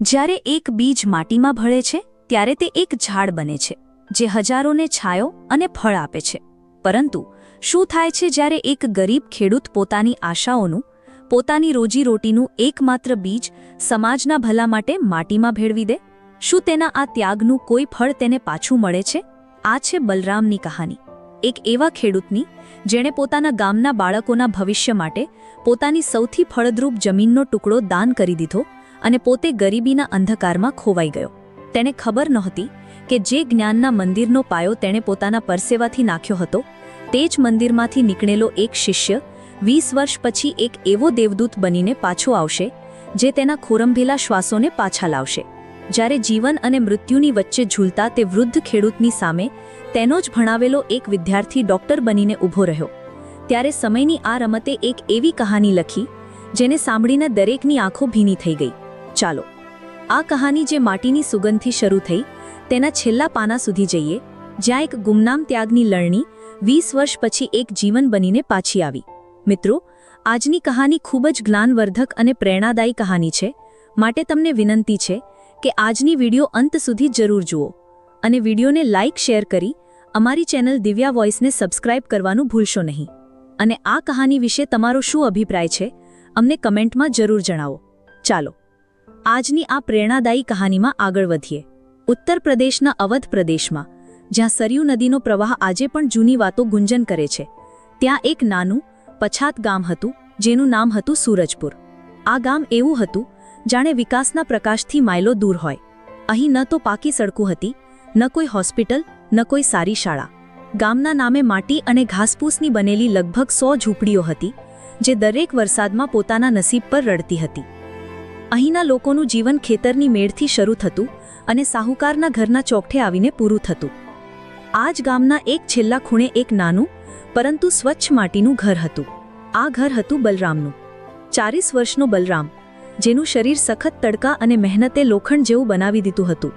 જ્યારે એક બીજ માટીમાં ભળે છે, ત્યારે તે એક ઝાડ બને છે, જે હજારોને છાયો અને ફળ આપે છે. પરંતુ શું થાય છે જ્યારે એક ગરીબ ખેડૂત પોતાની આશાઓનું, પોતાની રોજીરોટીનું એકમાત્ર બીજ સમાજના ભલા માટે માટીમાં ભેળવી દે? શું તેના આ ત્યાગનું કોઈ ફળ તેને પાછું મળે છે? આ છે બલરામની કહાની. એક એવા ખેડૂતની, જેણે પોતાના ગામના બાળકોના ભવિષ્ય માટે પોતાની સૌથી ફળદ્રુપ જમીનનો ટુકડો દાન કરી દીધો અને પોતે ગરીબીના અંધકારમાં ખોવાઈ ગયો. તેને ખબર નહોતી કે જે જ્ઞાનના મંદિરનો પાયો તેણે પોતાના પરસેવાથી નાખ્યો હતો, તે જ મંદિરમાંથી નીકળેલો એક શિષ્ય વીસ વર્ષ પછી એક એવો દેવદૂત બનીને પાછો આવશે, જે તેના ખોરંભેલા શ્વાસોને પાછા લાવશે. જ્યારે જીવન અને મૃત્યુની વચ્ચે ઝૂલતા તે વૃદ્ધ ખેડૂતની સામે તેનો જ ભણાવેલો એક વિદ્યાર્થી ડોક્ટર બનીને ઊભો રહ્યો. ત્યારે સમયની આ રમતે એક એવી કહાની લખી, જેને સાંભળીને દરેકની આંખો ભીની થઈ ગઈ. ચાલો. આ કહાની જે માટીની સુગંધથી શરૂ થઈ, તેના છેલ્લા પાના સુધી જઈએ, જ્યાં એક ગુમનામ ત્યાગની લણણી વીસ વર્ષ પછી એક જીવન બનીને પાછી આવી. મિત્રો, આજની કહાની ખૂબ જ જ્ઞાનવર્ધક અને પ્રેરણાદાયી કહાની છે. માટે તમને વિનંતી છે કે આજની વીડિયો અંત સુધી જરૂર જુઓ. અને વિડિયોને લાઇક શેર કરી અમારી ચેનલ દિવ્યા વોઇસને સબસ્ક્રાઇબ કરવાનું ભૂલશો નહીં. અને આ કહાની વિશે તમારો શું અભિપ્રાય છે, અમને કમેન્ટમાં જરૂર જણાવો. ચાલો. આજની આ પ્રેરણાદાયી કહાનીમાં આગળ વધીએ. ઉત્તર પ્રદેશના અવધ પ્રદેશમાં, જ્યાં સરયુ નદીનો પ્રવાહ આજે પણ જૂની વાતો ગુંજન કરે છે, ત્યાં એક નાનું, પછાત ગામ હતું, જેનું નામ હતું સૂરજપુર. આ ગામ એવું હતું, જાણે વિકાસના પ્રકાશથી માઇલો દૂર હોય. અહીં ન તો પાકી સડકું હતી, ન કોઈ હોસ્પિટલ, ન કોઈ સારી શાળા. ગામના નામે માટી અને ઘાસપૂસની બનેલી લગભગ સો ઝૂંપડીઓ હતી, જે દરેક વરસાદમાં પોતાના નસીબ પર રડતી હતી. અહીંના લોકોનું જીવન ખેતરની મેળથી શરૂ થતું અને સાહુકારના ઘરના ચોકઠે આવીને પૂરું થતું. આ જ ગામના એક છેલ્લા ખૂણે એક નાનું, પરંતુ સ્વચ્છ માટીનું ઘર હતું. આ ઘર હતું બલરામનું. ચાલીસ વર્ષનો બલરામ, જેનું શરીર સખત તડકા અને મહેનતે લોખંડ જેવું બનાવી દીધું હતું,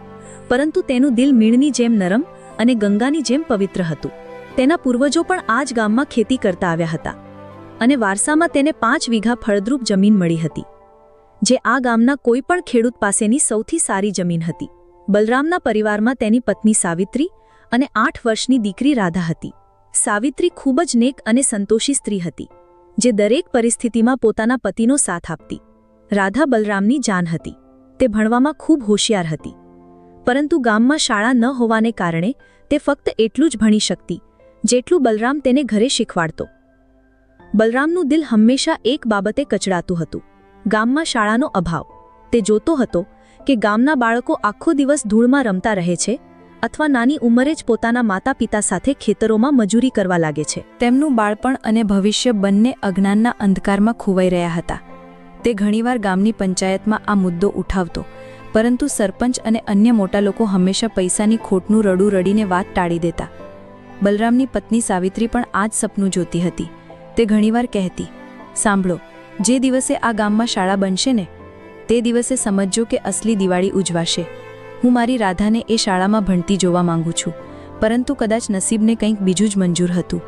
પરંતુ તેનું દિલ મીણની જેમ નરમ અને ગંગાની જેમ પવિત્ર હતું. તેના પૂર્વજો પણ આ જ ગામમાં ખેતી કરતા આવ્યા હતા. અને વારસામાં તેને પાંચ વીઘા ફળદ્રુપ જમીન મળી હતી. જે આ ગામના કોઈ પણ ખેડૂત પાસેની સૌથી સારી જમીન હતી. બલરામના પરિવારમાં તેની પત્ની સાવિત્રી અને આઠ વર્ષની દીકરી રાધા હતી. સાવિત્રી ખૂબ જ નેક અને સંતોષી સ્ત્રી હતી, જે દરેક પરિસ્થિતિમાં પોતાના પતિનો સાથ આપતી. રાધા બલરામની જાન હતી. તે ભણવામાં ખૂબ હોશિયાર હતી. પરંતુ ગામમાં શાળા ન હોવાને કારણે તે ફક્ત એટલું જ ભણી શકતી, જેટલું બલરામ તેને ઘરે શીખવાડતો. બલરામનું દિલ હંમેશા એક બાબતે કચડાતું હતું. ગામમાં શાળાનો અભાવ. તે જોતો હતો કે ગામના બાળકો આખો દિવસ ધૂળમાં રમતા રહે છે અથવા નાની ઉંમરે જ પોતાના માતા પિતા સાથે ખેતરોમાં મજૂરી કરવા લાગે છે. તેમનું બાળપણ અને ભવિષ્ય બંને અજ્ઞાનના અંધકારમાં ખોવાઈ રહ્યા હતા. તે ઘણીવાર ગામની પંચાયતમાં આ મુદ્દો ઉઠાવતો, પરંતુ સરપંચ અને અન્ય મોટા લોકો હંમેશા પૈસાની ખોટનું રડું રડીને વાત ટાળી દેતા. બલરામની પત્ની સાવિત્રી પણ આ જ સપનું જોતી હતી. તે ઘણીવાર કહેતી, સાંભળો જે દિવસે આ ગામમાં શાળા બનશે ને, તે દિવસે સમજજો કે અસલી દિવાળી ઉજવાશે. હું મારી રાધાને એ શાળામાં ભણતી જોવા માંગુ છું, પરંતુ કદાચ નસીબને કંઈક બીજું જ મંજૂર હતું.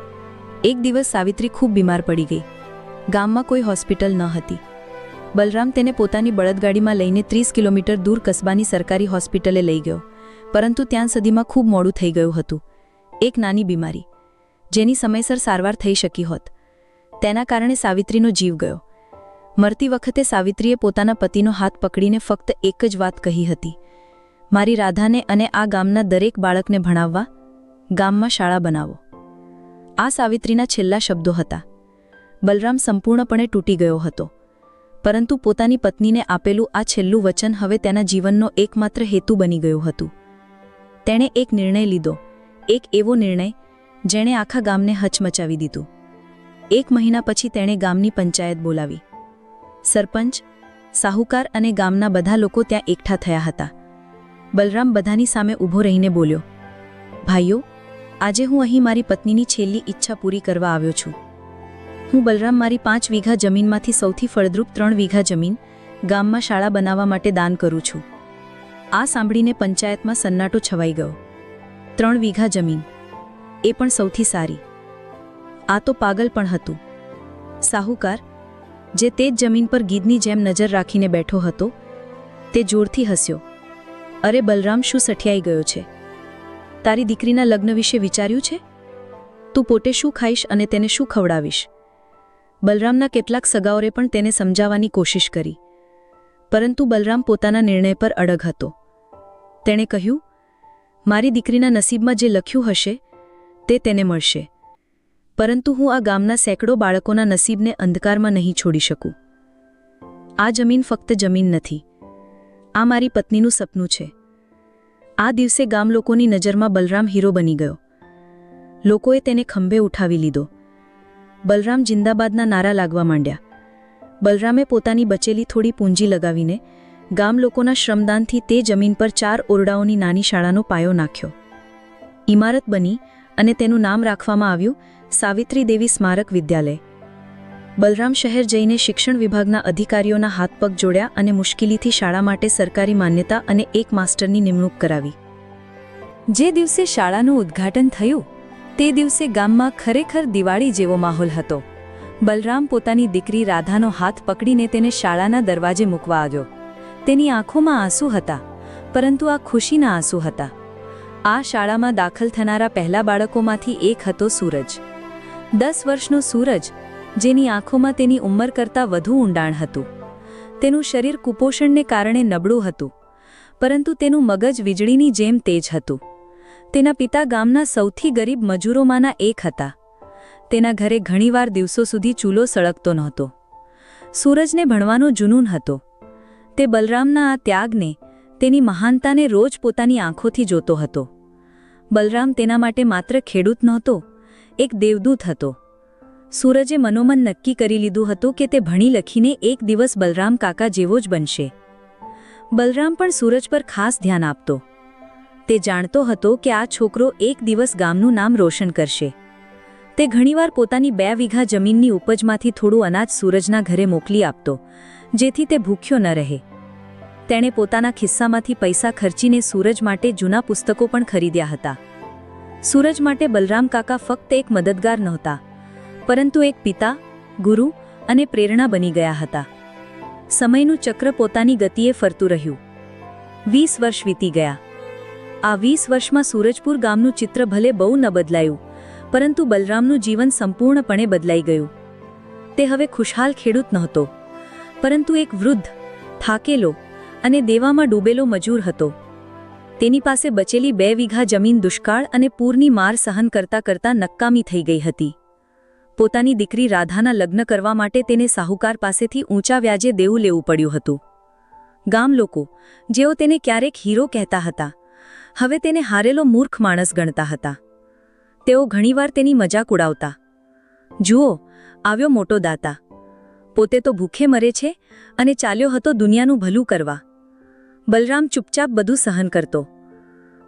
એક દિવસ સાવિત્રી ખૂબ બીમાર પડી ગઈ. ગામમાં કોઈ હોસ્પિટલ ન હતી. બલરામ તેને પોતાની બળદગાડીમાં લઈને ત્રીસ કિલોમીટર દૂર કસ્બાની સરકારી હોસ્પિટલે લઈ ગયો, પરંતુ ત્યાં સુધીમાં ખૂબ મોડું થઈ ગયું હતું. એક નાની બીમારી, જેની સમયસર સારવાર થઈ શકી હોત. તેના કારણે સાવિત્રીનો જીવ ગયો. મરતી વખતે સાવિત્રીએ પોતાના પતિનો હાથ પકડીને ફક્ત એક જ વાત કહી હતી. મારી રાધાને અને આ ગામના દરેક બાળકને ભણાવવા, ગામમાં શાળા બનાવો. આ સાવિત્રીના છેલ્લા શબ્દો હતા. બલરામ સંપૂર્ણપણે તૂટી ગયો હતો. પરંતુ પોતાની પત્નીને આપેલું આ છેલ્લું વચન હવે તેના જીવનનો એકમાત્ર હેતુ બની ગયું હતું. તેણે એક નિર્ણય લીધો, એક એવો નિર્ણય, જેણે આખા ગામને હચમચાવી દીધું. એક મહિના પછી તેણે ગામની પંચાયત બોલાવી. સરપંચ, સાહુકાર અને ગામના બધા લોકો ત્યાં એકઠા થયા હતા. બલરામ બધાની સામે ઊભો રહીને બોલ્યો, ભાઈઓ, આજે હું અહીં મારી પત્નીની છેલ્લી ઈચ્છા પૂરી કરવા આવ્યો છું. હું બલરામ મારી પાંચ વીઘા જમીનમાંથી સૌથી ફળદ્રુપ ત્રણ વીઘા જમીન ગામમાં શાળા બનાવવા માટે દાન કરું છું. આ સાંભળીને પંચાયતમાં સન્નાટો છવાઈ ગયો. ત્રણ વીઘા જમીન, એ પણ સૌથી સારી. આ તો પાગલ પણ હતું. સાહુકાર જે તે જ જમીન પર ગીધની જેમ નજર રાખીને બેઠો હતો, તે જોરથી હસ્યો. અરે બલરામ, શું સઠિયાઈ ગયો છે? તારી દીકરીના લગ્ન વિશે વિચાર્યું છે? તું પોતે શું ખાઈશ અને તેને શું ખવડાવીશ? બલરામના કેટલાક સગાઓરે પણ તેને સમજાવવાની કોશિશ કરી. પરંતુ બલરામ પોતાના નિર્ણય પર અડગ હતો. તેણે કહ્યું, મારી દીકરીના નસીબમાં જે લખ્યું હશે, તે તેને મળશે. પરંતુ હું આ ગામના સેંકડો બાળકોના નસીબને અંધકારમાં નહીં છોડી શકું. આ જમીન ફક્ત જમીન નથી. આ મારી પત્નીનું સપનું છે. આ દિવસે ગામ લોકોની નજરમાં બલરામ હીરો બની ગયો. લોકોએ તેને ખંભે ઉઠાવી લીધો. બલરામ જિંદાબાદના નારા લાગવા માંડ્યા. બલરામે પોતાની બચેલી થોડી પૂંજી લગાવીને ગામ લોકોના શ્રમદાનથી તે જમીન પર ચાર ઓરડાઓની નાની શાળાનો પાયો નાખ્યો. ઇમારત બની અને તેનું નામ રાખવામાં આવ્યું સાવિત્રી દેવી સ્મારક વિદ્યાલય. બલરામ શહેર જઈને શિક્ષણ વિભાગના અધિકારીઓના હાથ પગ જોડ્યા અને મુશ્કેલીથી શાળા માટે સરકારી માન્યતા અને એક માસ્ટરની નિમણૂક કરાવી. જે દિવસે શાળાનું ઉદ્ઘાટન થયું, તે દિવસે ગામમાં ખરેખર દિવાળી જેવો માહોલ હતો. બલરામ પોતાની દીકરી રાધાનો હાથ પકડીને તેને શાળાના દરવાજે મૂકવા આવ્યો. તેની આંખોમાં આંસુ હતા, પરંતુ આ ખુશીના આંસુ હતા. આ શાળામાં દાખલ થનારા પહેલા બાળકોમાંથી એક હતો સૂરજ. દસ વર્ષનો સૂરજ, જેની આંખોમાં તેની ઉંમર કરતાં વધુ ઊંડાણ હતું. તેનું શરીર કુપોષણને કારણે નબળું હતું, પરંતુ તેનું મગજ વીજળીની જેમ તેજ હતું. તેના પિતા ગામના સૌથી ગરીબ મજૂરોમાંના એક હતા. તેના ઘરે ઘણીવાર દિવસો સુધી ચૂલો સળગતો નહોતો. સૂરજને ભણવાનો જુનૂન હતો. તે બલરામના આ ત્યાગને, તેની મહાનતાને રોજ પોતાની આંખોથી જોતો હતો. બલરામ તેના માટે માત્ર ખેડૂત નહોતો એક દેવદૂત હતો. સૂરજે મનોમન નક્કી કરી લીધું હતું કે તે ભણી લખીને એક દિવસ બલરામ કાકા જેવો જ બનશે. બલરામ પણ સૂરજ પર ખાસ ધ્યાન આપતો. તે જાણતો હતો કે આ છોકરો એક દિવસ ગામનું નામ રોશન કરશે. તે ઘણીવાર પોતાની બે વીઘા જમીનની ઉપજમાંથી થોડું અનાજ સૂરજના ઘરે મોકલી આપતો, જેથી તે ભૂખ્યો ન રહે. તેણે પોતાના ખિસ્સામાંથી પૈસા ખર્ચીને સૂરજ માટે જૂના પુસ્તકો પણ ખરીદ્યા હતા. સૂરજ માટે બલરામ કાકા ફક્ત એક મદદગાર નહોતા, પરંતુ એક પિતા, ગુરુ અને પ્રેરણા બની ગયા હતા. સમયનું ચક્ર પોતાની ગતિએ ફરતું રહ્યું. વીસ વર્ષ વીતી ગયા. આ વીસ વર્ષમાં સૂરજપુર ગામનું ચિત્ર ભલે બહુ ન બદલાયું, પરંતુ બલરામનું જીવન સંપૂર્ણપણે બદલાઈ ગયું. તે હવે ખુશહાલ ખેડૂત નહોતો, પરંતુ એક વૃદ્ધ, થાકેલો અને દેવામાં ડૂબેલો મજૂર હતો. તેની પાસે બચેલી બે વીઘા જમીન દુષ્કાળ અને પૂરની માર સહન કરતા કરતા નક્કામી થઈ ગઈ હતી. પોતાની દીકરી રાધાના લગ્ન કરવા માટે તેને સાહુકાર પાસેથી ઊંચા વ્યાજે દેવું લેવું પડ્યું હતું. ગામ લોકો, જેઓ તેને ક્યારેક હીરો કહેતા હતા, હવે તેને હારેલો મૂર્ખ માણસ ગણતા હતા. તેઓ ઘણીવાર તેની મજાક ઉડાવતા. જુઓ, આવ્યો મોટો દાતા. પોતે તો ભૂખે મરે છે અને ચાલ્યો હતો દુનિયાનું ભલું કરવા. બલરામ ચૂપચાપ બધું સહન કરતો.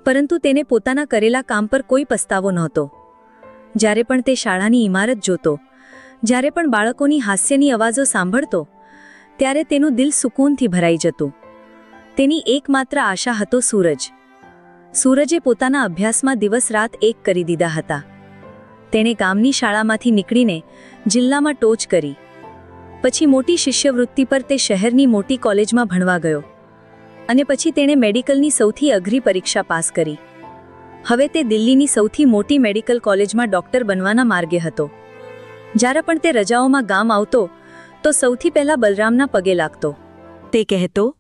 પરંતુ તેને પોતાના કરેલા કામ પર કોઈ પસ્તાવો નહોતો. જ્યારે પણ તે શાળાની ઇમારત જોતો, જ્યારે પણ બાળકોની હાસ્યની અવાજો સાંભળતો, ત્યારે તેનું દિલ સુકૂનથી ભરાઈ જતું. તેની એકમાત્ર આશા હતો સૂરજ. સૂરજે પોતાના અભ્યાસમાં દિવસ રાત એક કરી દીધા હતા. તેણે ગામની શાળામાંથી નીકળીને જિલ્લામાં ટોચ કરી. પછી મોટી શિષ્યવૃત્તિ પર તે શહેરની મોટી કોલેજમાં ભણવા ગયો. અને પછી તેણે મેડિકલની સૌથી અઘરી પરીક્ષા પાસ કરી. હવે તે દિલ્હીની સૌથી મોટી મેડિકલ કોલેજમાં ડોક્ટર બનવાના માર્ગે હતો. જ્યારે પણ તે રજાઓમાં ગામ આવતો, તો સૌથી પહેલા બલરામના પગે લાગતો. તે કહેતો,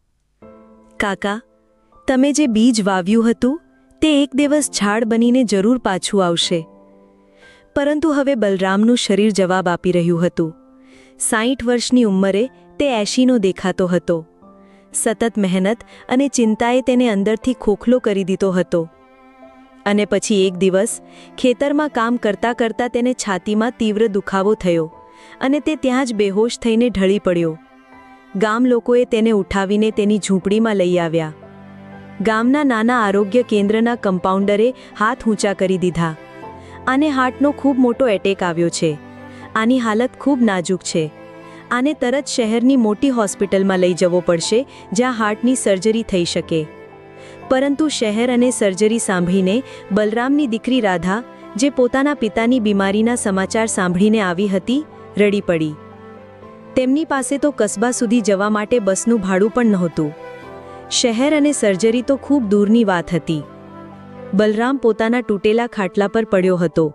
કાકા, તમે જે બીજ વાવ્યું હતું, તે એક દિવસ ઝાડ બનીને જરૂર પાછું આવશે. પરંતુ હવે બલરામનું શરીર જવાબ આપી રહ્યું હતું. સાઠ વર્ષની ઉંમરે તે એંશીનો દેખાતો હતો. સતત મહેનત અને ચિંતાએ તેને અંદરથી ખોખલો કરી દીધો હતો. અને પછી એક દિવસ, ખેતરમાં કામ કરતા કરતા તેને છાતીમાં તીવ્ર દુખાવો થયો અને તે ત્યાં જ બેહોશ થઈને ઢળી પડ્યો. ગામ લોકોએ તેને ઉઠાવીને તેની ઝૂંપડીમાં લઈ આવ્યા. ગામના નાના આરોગ્ય કેન્દ્રના કમ્પાઉન્ડરે હાથ ઊંચા કરી દીધા. આને હાર્ટનો ખૂબ મોટો એટેક આવ્યો છે. આની હાલત ખૂબ નાજુક છે. આને તરત શહેરની મોટી હોસ્પિટલમાં લઈ જવો પડશે, જ્યાં હાર્ટની સર્જરી થઈ શકે. પરંતુ શહેર અને સર્જરી સાંભળીને બલરામની દીકરી રાધા, જે પોતાના પિતાની બીમારીના સમાચાર સાંભળીને આવી હતી, રડી પડી. તેમની પાસે તો કસ્બા સુધી જવા માટે બસનું ભાડું પણ નહોતું. શહેર અને સર્જરી તો ખૂબ દૂરની વાત હતી. બલરામ પોતાના તૂટેલા ખાટલા પર પડ્યો હતો.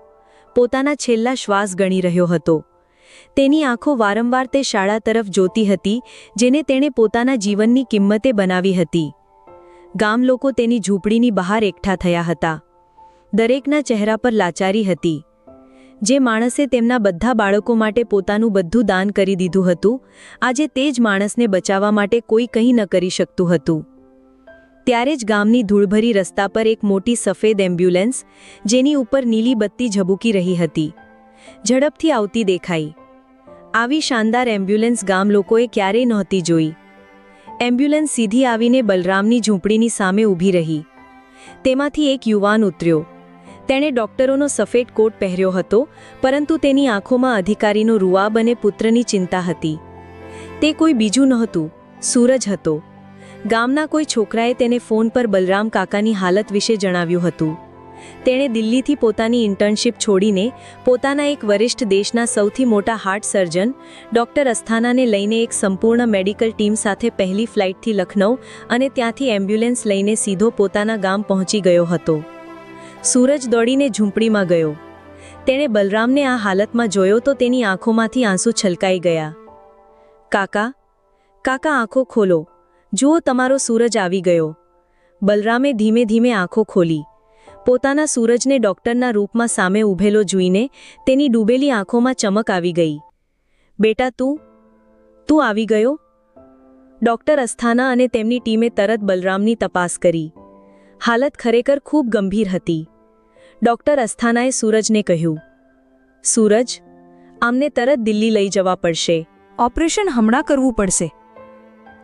પોતાના છેલ્લા શ્વાસ ગણી રહ્યો હતો. તેની આંખો વારંવાર તે શાળા તરફ જોતી હતી, જેને તેણે પોતાના જીવનની કિંમતે બનાવી હતી. ગામ લોકો તેની ઝૂંપડીની બહાર એકઠા થયા હતા. દરેકના ચહેરા પર લાચારી હતી. જે માણસે તેમના બધા બાળકો માટે પોતાનું બધું દાન કરી દીધું હતું, આજે તે જ માણસને બચાવવા માટે કોઈ કંઈ ન કરી શકતું હતું. ત્યારે જ ગામની ધૂળભરી રસ્તા પર એક મોટી સફેદ એમ્બ્યુલન્સ, જેની ઉપર નીલી બત્તી ઝબૂકી રહી હતી. ઝડપથી આવતી દેખાઈ. આવી શાનદાર એમ્બ્યુલન્સ ગામ લોકોએ ક્યારેય નહોતી જોઈ. એમ્બ્યુલન્સ સીધી આવીને બલરામની ઝૂંપડીની સામે ઊભી રહી. તેમાંથી એક યુવાન ઉતર્યો. તેણે ડોક્ટરોનો સફેદ કોટ પહેર્યો હતો, પરંતુ તેની આંખોમાં અધિકારીનો રૂઆબ અને પુત્રની ચિંતા હતી. તે કોઈ બીજું નહોતું, સૂરજ હતો. ગામના કોઈ છોકરાએ તેને ફોન પર બલરામ કાકાની હાલત વિશે જણાવ્યું હતું. તેણે દિલ્હીથી પોતાની ઇન્ટર્નશિપ છોડીને પોતાના એક વરિષ્ઠ દેશના સૌથી મોટા હાર્ટ સર્જન, ડોક્ટર અસ્થાનાને લઈને એક સંપૂર્ણ મેડિકલ ટીમ સાથે પહેલી ફ્લાઇટથી લખનૌ અને ત્યાંથી એમ્બ્યુલન્સ લઈને સીધો પોતાના ગામ પહોંચી ગયો હતો. સૂરજ દોડીને ઝૂંપડીમાં ગયો. તેણે બલરામને આ હાલતમાં જોયો તો તેની આંખોમાંથી આંસુ છલકાઈ ગયા. કાકા કાકા આંખો ખોલો. જુઓ તમારો સૂરજ આવી ગયો. બલરામે ધીમે ધીમે આંખો ખોલી. પોતાના સૂરજને ડોક્ટરના રૂપમાં સામે ઊભેલો જોઈને તેની ડૂબેલી આંખોમાં ચમક આવી ગઈ. બેટા, તું? તું આવી ગયો? ડોક્ટર અસ્થાના અને તેમની ટીમે તરત બલરામની તપાસ કરી. હાલત ખરેખર ખૂબ ગંભીર હતી. ડોક્ટર અસ્થાનાએ સૂરજને કહ્યું, સૂરજ, આમને તરત દિલ્હી લઈ જવા પડશે. ઓપરેશન હમણાં કરવું પડશે.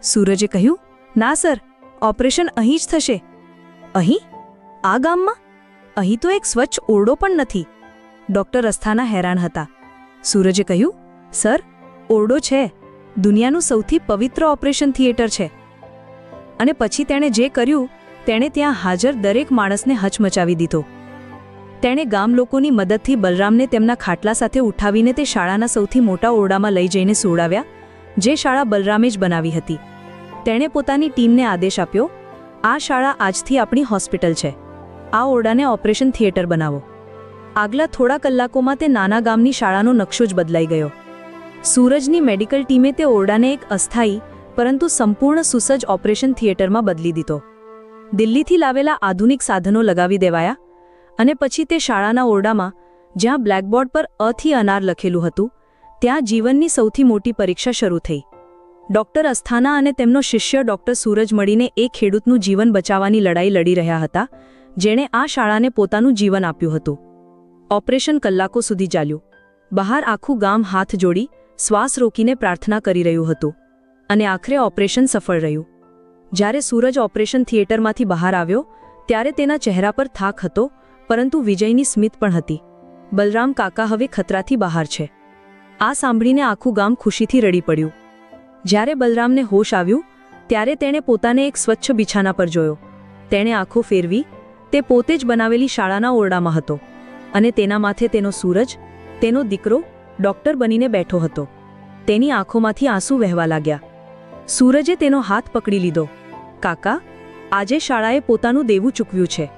સૂરજે કહ્યું, ના સર, ઓપરેશન અહીં જ થશે. અહીં? આ ગામમાં? અહીં તો એક સ્વચ્છ ઓરડો પણ નથી. ડોક્ટર અસ્થાના હેરાન હતા. સૂરજે કહ્યું, સર, ઓરડો છે. દુનિયાનું સૌથી પવિત્ર ઓપરેશન થિયેટર છે. અને પછી તેણે જે કર્યું, તેણે ત્યાં હાજર દરેક માણસને હચમચાવી દીધો. તેણે ગામ લોકોની મદદથી બલરામને તેમના ખાટલા સાથે ઉઠાવીને તે શાળાના સૌથી મોટા ઓરડામાં લઈ જઈને સુવડાવ્યા, જે શાળા બલરામે જ બનાવી હતી. તેણે પોતાની ટીમને આદેશ આપ્યો, આ શાળા આજથી આપણી હોસ્પિટલ છે. આ ઓરડાને ઓપરેશન થિયેટર બનાવો. આગલા થોડા કલાકોમાં તે નાના ગામની શાળાનો નકશો જ બદલાઈ ગયો. સૂરજની મેડિકલ ટીમે તે ઓરડાને એક અસ્થાયી, પરંતુ સંપૂર્ણ સુસજ્જ ઓપરેશન થિયેટરમાં બદલી દીધો. દિલ્હીથી લાવેલા આધુનિક સાધનો લગાવી દેવાયા અને પછી તે શાળાના ઓરડામાં, જ્યાં બ્લેકબોર્ડ પર અથી અનાર લખેલું હતું, ત્યાં જીવનની સૌથી મોટી પરીક્ષા શરૂ થઈ. ડૉક્ટર અસ્થાના અને તેમનો શિષ્ય ડૉક્ટર સૂરજ મળીને એ ખેડૂતનું જીવન બચાવવાની લડાઈ લડી રહ્યા હતા જેણે આ શાળાને પોતાનું જીવન આપ્યું હતું. ઓપરેશન કલાકો સુધી ચાલ્યું. બહાર આખું ગામ હાથ જોડી, શ્વાસ રોકીને પ્રાર્થના કરી રહ્યું હતું. અને આખરે ઓપરેશન સફળ રહ્યું. જ્યારે સૂરજ ઓપરેશન થિયેટરમાંથી બહાર આવ્યો, ત્યારે તેના ચહેરા પર થાક હતો, પરંતુ વિજયની સ્મિત પણ હતી. બલરામ કાકા હવે ખતરાથી બહાર છે. આ સાંભળીને આખું ગામ ખુશીથી રડી પડ્યું. જ્યારે બલરામને હોશ આવ્યું, ત્યારે તેણે પોતાને એક સ્વચ્છ બિછાના પર જોયો. તેણે આંખો ફેરવી તે પોતે જ બનાવેલી શાળાના ઓરડામાં હતો અને તેના માથે તેનો સૂરજ, તેનો દીકરો, ડોક્ટર બનીને બેઠો હતો. તેની આંખોમાંથી આંસુ વહેવા લાગ્યા. સૂરજે તેનો હાથ પકડી લીધો. કાકા, આજે શાળાએ પોતાનું દેવું ચૂકવ્યું છે.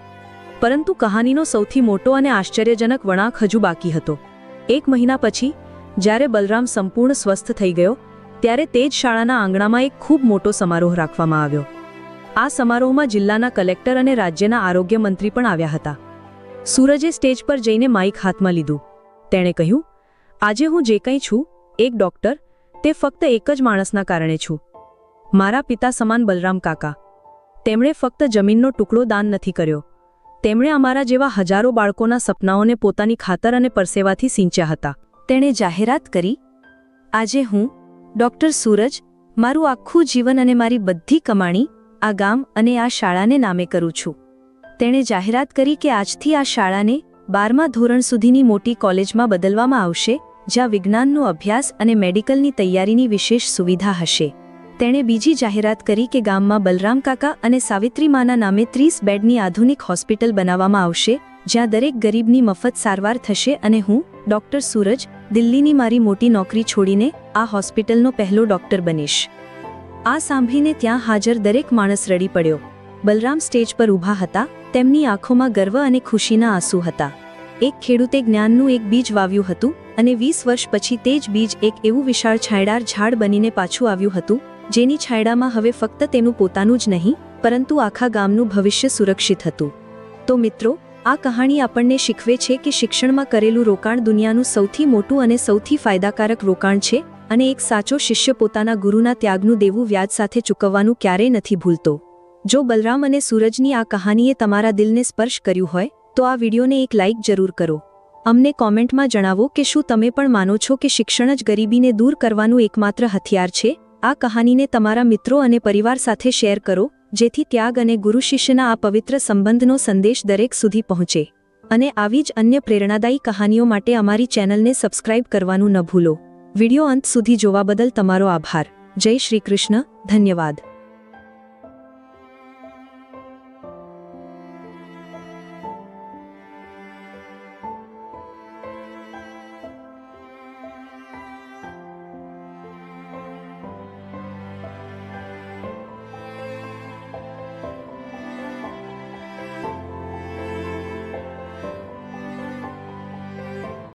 પરંતુ કહાનીનો સૌથી મોટો અને આશ્ચર્યજનક વળાંક હજુ બાકી હતો. એક મહિના પછી, જ્યારે બલરામ સંપૂર્ણ સ્વસ્થ થઈ ગયો, ત્યારે તે જ શાળાના આંગણામાં એક ખૂબ મોટો સમારોહ રાખવામાં આવ્યો. આ સમારોહમાં જિલ્લાના કલેક્ટર અને રાજ્યના આરોગ્ય મંત્રી પણ આવ્યા હતા. સૂરજે સ્ટેજ પર જઈને માઇક હાથમાં લીધું. તેણે કહ્યું, આજે હું જે કંઈ છું, એક ડોક્ટર, તે ફક્ત એક જ માણસના કારણે છું. મારા પિતા સમાન બલરામ કાકા. તેમણે ફક્ત જમીનનો ટુકડો દાન નથી કર્યો. તેમણે અમારા જેવા હજારો બાળકોના સપનાઓને પોતાની ખાતર અને પરસેવાથી સિંચ્યા હતા. તેણે જાહેરાત કરી, આજે હું, ડોક્ટર સૂરજ, મારું આખું જીવન અને મારી બધી કમાણી આ ગામ અને આ શાળાને નામે કરું છું. તેણે જાહેરાત કરી કે આજથી આ શાળાને બારમા ધોરણ સુધીની મોટી કોલેજમાં બદલવામાં આવશે, જ્યાં વિજ્ઞાનનો અભ્યાસ અને મેડિકલની તૈયારીની વિશેષ સુવિધા હશે. તેણે બીજી જાહેરાત કરી કે ગામમાં બલરામ કાકા અને સાવિત્રીમાના નામે ત્રીસ બેડની આધુનિક હોસ્પિટલ બનાવવામાં આવશે, જ્યાં દરેક ગરીબની મફત સારવાર થશે અને હું, ડોક્ટર સૂરજ, દિલ્હીની મારી મોટી નોકરી છોડીને આ હોસ્પિટલનો પહેલો ડોક્ટર બનીશ. આ સાંભળીને ત્યાં હાજર દરેક માણસ રડી પડ્યો. બલરામ સ્ટેજ પર ઊભા હતા, તેમની આંખોમાં ગર્વ અને ખુશીના આંસુ હતા. એક ખેડૂતે જ્ઞાનનું એક બીજ વાવ્યું હતું અને વીસ વર્ષ પછી તે જ બીજ એક એવું વિશાળ છાંયડાર ઝાડ બનીને પાછું આવ્યું હતું, જેની છાંયડામાં હવે ફક્ત તેનું પોતાનું જ નહીં, પરંતુ આખા ગામનું ભવિષ્ય સુરક્ષિત હતું. તો મિત્રો, આ કહાણી આપણને શીખવે છે કે શિક્ષણમાં કરેલું રોકાણ દુનિયાનું સૌથી મોટું અને સૌથી ફાયદાકારક રોકાણ છે અને એક સાચો શિષ્ય પોતાના ગુરુના ત્યાગનું દેવું વ્યાજ સાથે ચૂકવવાનું ક્યારેય નથી ભૂલતો. જો બલરામ અને સૂરજની આ કહાનીએ તમારા દિલને સ્પર્શ કર્યું હોય, તો આ વિડીયોને એક લાઇક જરૂર કરો. અમને કોમેન્ટમાં જણાવો કે શું તમે પણ માનો છો કે શિક્ષણ જ ગરીબીને દૂર કરવાનું એકમાત્ર હથિયાર છે? આ કહાનીને તમારા મિત્રો અને પરિવાર સાથે શેર કરો, જેથી ત્યાગ અને ગુરુ શિષ્યના આ પવિત્ર સંબંધનો સંદેશ દરેક સુધી પહોંચે. અને આવી જ અન્ય પ્રેરણાદાયી કહાનીઓ માટે અમારી ચેનલને સબસ્ક્રાઇબ કરવાનું ન ભૂલો. વિડિયો અંત સુધી જોવા બદલ તમારો આભાર. જય શ્રી કૃષ્ણ. ધન્યવાદ.